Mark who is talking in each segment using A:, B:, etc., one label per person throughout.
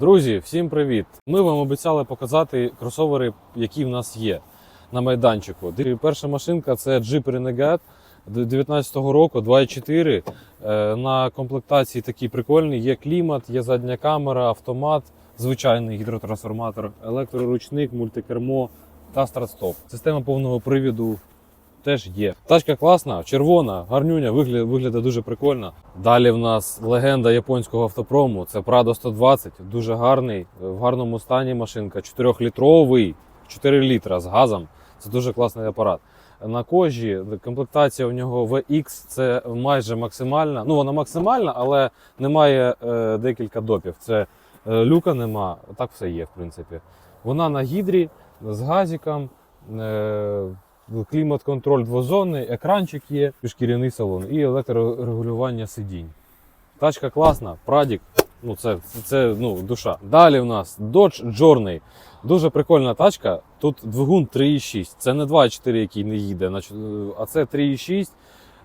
A: Друзі, всім привіт! Ми вам обіцяли показати кросовери, які в нас є на майданчику. Перша машинка це Jeep Renegade 19-го року, 2.4. Е, На комплектації такий прикольний. Є клімат, є задня камера, автомат, звичайний гідротрансформатор, електроручник, мультикермо та старт-стоп. Система повного привіду теж є. Тачка класна, червона, гарнюня, виглядає, виглядає дуже прикольно. Далі в нас легенда японського автопрому. Це Prado 120, дуже гарний, в гарному стані машинка, 4-літровий, 4 літра з газом. Це дуже класний апарат. На кожі комплектація у нього VX це майже максимальна. Ну вона максимальна, але немає е, декілька допів. Це е, люка нема, так все є, в принципі. Вона на гідрі з газиком. Е, клімат-контроль двозонний, екранчик є, шкіряний салон і електрорегулювання сидінь. Тачка класна, прадік. Ну, це, це, ну, душа. Далі в нас Dodge Journey. Дуже прикольна тачка. Тут двигун 3,6. Це не 2,4, який не їде, а це 3,6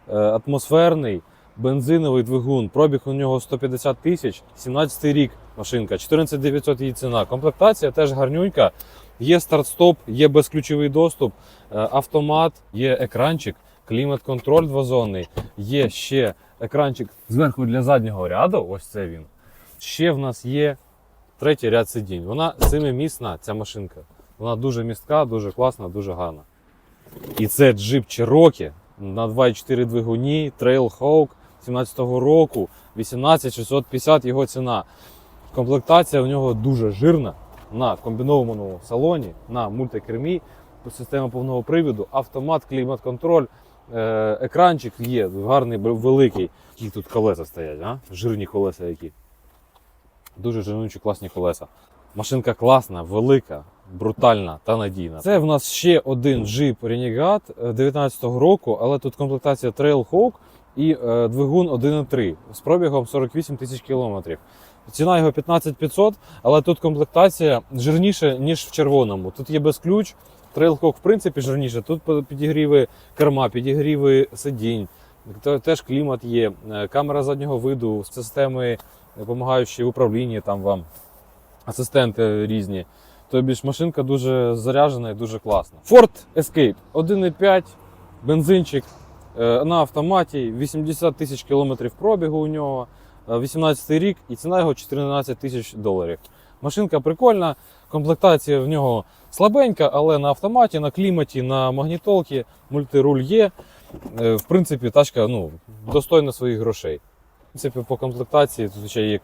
A: е, атмосферний бензиновий двигун. Пробіг у нього 150 тисяч, 17 рік машинка, 14 900 її ціна. Комплектація теж гарнюнька. Є старт-стоп, є безключовий доступ, е, автомат, є екранчик, клімат-контроль двозонний, є ще екранчик зверху для заднього ряду. Ось це він. Ще в нас є третій ряд сидінь. Вона семимісна, ця машинка. Вона дуже містка, дуже класна, дуже гарна. І це джип Cherokee на 2.4 двигуні, Trailhawk 17-го року, 18650 його ціна. Комплектація у нього дуже жирна на комбінованому салоні, на мультикермі, система повного привіду, автомат, клімат-контроль, е, екранчик є, гарний, великий. Які тут колеса стоять, а? жирні колеса які. Дуже жирнючі класні колеса. Машинка класна, велика, брутальна та надійна. Це в нас ще один Jeep Renegade 19-го року, але тут комплектація Trailhawk і е, двигун 1.3 з пробігом 48 тисяч кілометрів. Ціна його 15500, але тут комплектація жирніша, ніж в червоному. Тут є безключ. Trailhawk, в принципі, жирніше. Тут підігріви керма, підігріви сидінь. Теж клімат є, е, камера заднього виду, системи, допомагаючі в управлінні там вам, асистенти різні. Тобі ж машинка дуже заряджена і дуже класна. Ford Escape 1.5, бензинчик е, на автоматі, 80 тисяч кілометрів пробігу у нього, е, 18 рік і ціна його 14 тисяч доларів. Машинка прикольна, комплектація в нього слабенька, але на автоматі, на кліматі, на магнітолці, мультируль є. Е, В принципі, тачка ну, достойна своїх грошей. В принципі, по комплектації тут ще є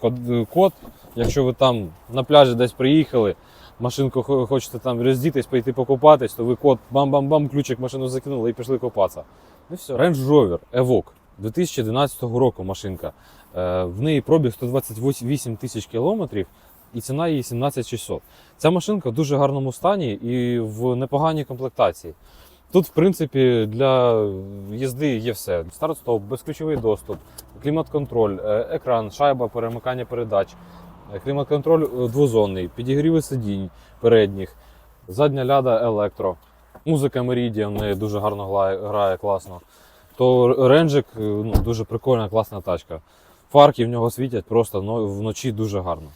A: код. Якщо ви там на пляжі десь приїхали, машинку хочете там роздітись, пойти покупатись, то ви код бам-бам-бам, ключик машину закинули і пішли купатися. Ну все. Range Rover Evoque 2011 року машинка. Е, В неї пробіг 128 тисяч кілометрів і ціна її 17600. Ця машинка в дуже гарному стані і в непоганій комплектації. Тут, в принципі, для їзди є все: старт-стоп, безключовий доступ, клімат-контроль, е, екран, шайба, перемикання передач, е, клімат-контроль двозонний, підігріви сидінь передніх, задня ляда електро, музика Meridian в неї дуже гарно грає класно. То ренджик е, ну, дуже прикольна, класна тачка. Фарки в нього світять просто ну, вночі дуже гарно.